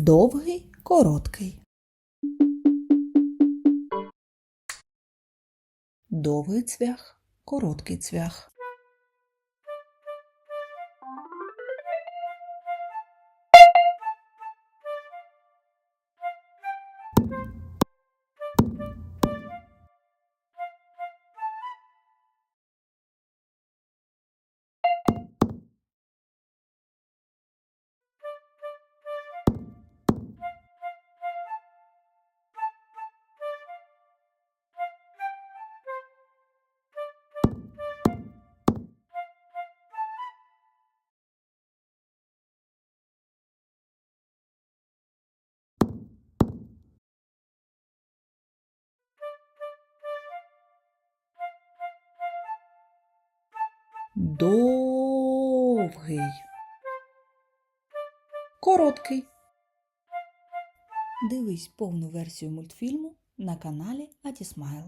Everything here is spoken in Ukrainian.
Довгий, короткий. Довгий цвях, короткий цвях. Довгий. Короткий. Дивись повну версію мультфільму на каналі Атісмайл.